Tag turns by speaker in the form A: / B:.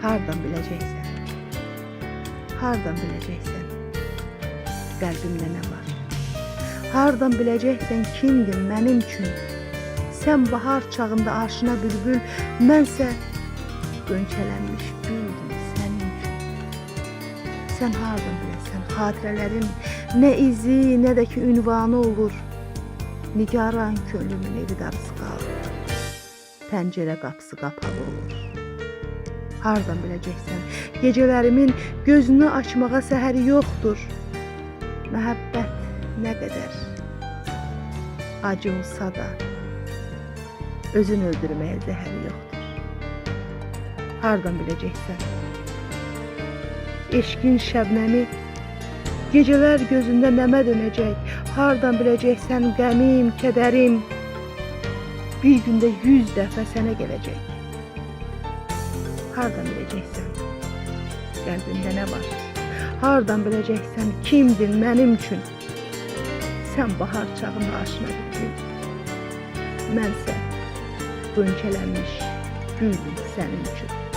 A: Hardan biləcəksən? Hardan biləcəksən? Qəlbimdə nə var? Hardan biləcəksən kimdim mənim üçün? Sən bahar çağında aşina bülbül, mənsə gönçələnmiş güldüm sənin üçün. Sən hardan biləsən? Xatirələrim nə izi, nə də ki ünvanı olur. Nigaran könlümün evi darısı qalır. Pəncərə qapısı qapalı olur. Hardan biləcəksən? Gecələrimin gözünü açmağa səhəri yoxdur. Məhəbbət nə qədər acı olsa da özün öldürməyə zəhəri yoxdur. Hardan biləcəksən? Eşqin şəbnəmi gecələr gözündə nəmə dönəcək. Hardan biləcəksən qəmim, kədərim bir gündə 100 dəfə sənə gələcək. Hardan biləcəksən? Qəlbində nə var? Hardan biləcəksən kimdin mənim üçün? Sən bahar çağında aşina bildin. Mənsə qönçələnmiş güldüm sənin üçün.